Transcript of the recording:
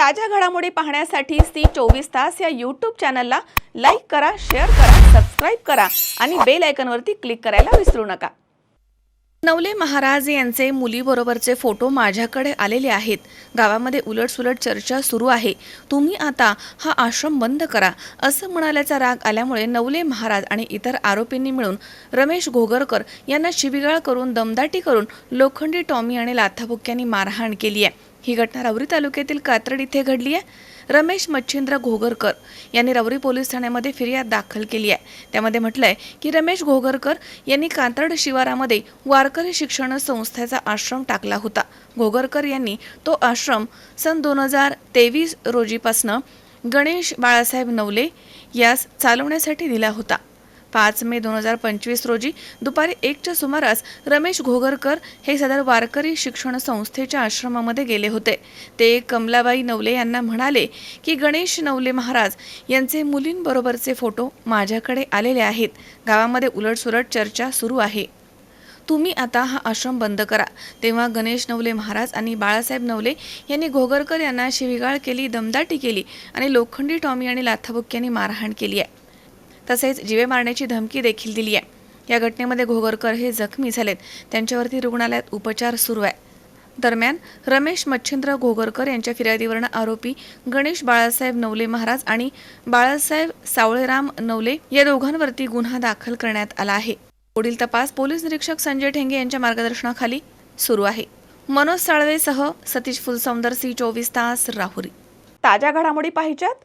ताज्या घडामोडी पाहण्यासाठी सी चोवीस तास या यूट्यूब चॅनलला लाईक करा शेअर करा सबस्क्राईब करा आणि बेल आयकनवरती क्लिक करायला विसरू नका. नवले महाराज यांचे मुलीबरोबरचे फोटो माझ्याकडे आलेले आहेत. गावामध्ये उलटसुलट चर्चा सुरू आहे. तुम्ही आता हा आश्रम बंद करा असं म्हणाल्याचा राग आल्यामुळे नवले महाराज आणि इतर आरोपींनी मिळून रमेश घोगरकर यांना शिबिगाळ करून दमदाटी करून लोखंडी टॉमी आणि लाथाबुक्क्यांनी मारहाण केली आहे. ही घटना रावरी तालुक्यातील कात्रड इथे घडली आहे. रमेश मच्छिंद्र घोगरकर यांनी रावरी पोलीस ठाण्यामध्ये फिर्याद दाखल केली आहे. त्यामध्ये म्हटलंय की रमेश घोगरकर यांनी कात्रड शिवारामध्ये वारकरी शिक्षण संस्थेचा आश्रम टाकला होता. घोगरकर यांनी तो आश्रम सन दोन हजार तेवीस रोजीपासनं गणेश बाळासाहेब नवले यास चालवण्यासाठी दिला होता. पाच मे दोन हजार पंचवीस रोजी दुपारी एकच्या सुमारास रमेश घोगरकर हे सदर वारकरी शिक्षण संस्थेच्या आश्रमामध्ये गेले होते. ते कमलाबाई नवले यांना म्हणाले की गणेश नवले महाराज यांचे मुलींबरोबरचे फोटो माझ्याकडे आलेले आहेत. गावामध्ये उलटसुलट चर्चा सुरू आहे. तुम्ही आता हा आश्रम बंद करा. तेव्हा गणेश नवले महाराज आणि बाळासाहेब नवले यांनी घोगरकर यांना शिविगाळ केली दमदाटी केली आणि लोखंडी टॉमी आणि लाथाबुक्क्यांनी मारहाण केली आहे. तसेच जीवे मारण्याची धमकी देखील दिली आहे. या घटनेमध्ये घोगरकर हे जखमी झालेत. त्यांच्यावरती रुग्णालयात उपचार सुरू आहे. दरम्यान रमेश मच्छिंद्र घोगरकर यांच्या फिर्यादीवरनं आरोपी गणेश बाळासाहेब नवले महाराज आणि बाळासाहेब सावळेराम नवले या दोघांवरती गुन्हा दाखल करण्यात आला आहे. पुढील तपास पोलीस निरीक्षक संजय ठेंगे यांच्या मार्गदर्शनाखाली सुरू आहे. मनोज साळवेसह सतीश फुलसौंदर सी चोवीस तास राहुरी. ताज्या घडामोडी पाहिजेत?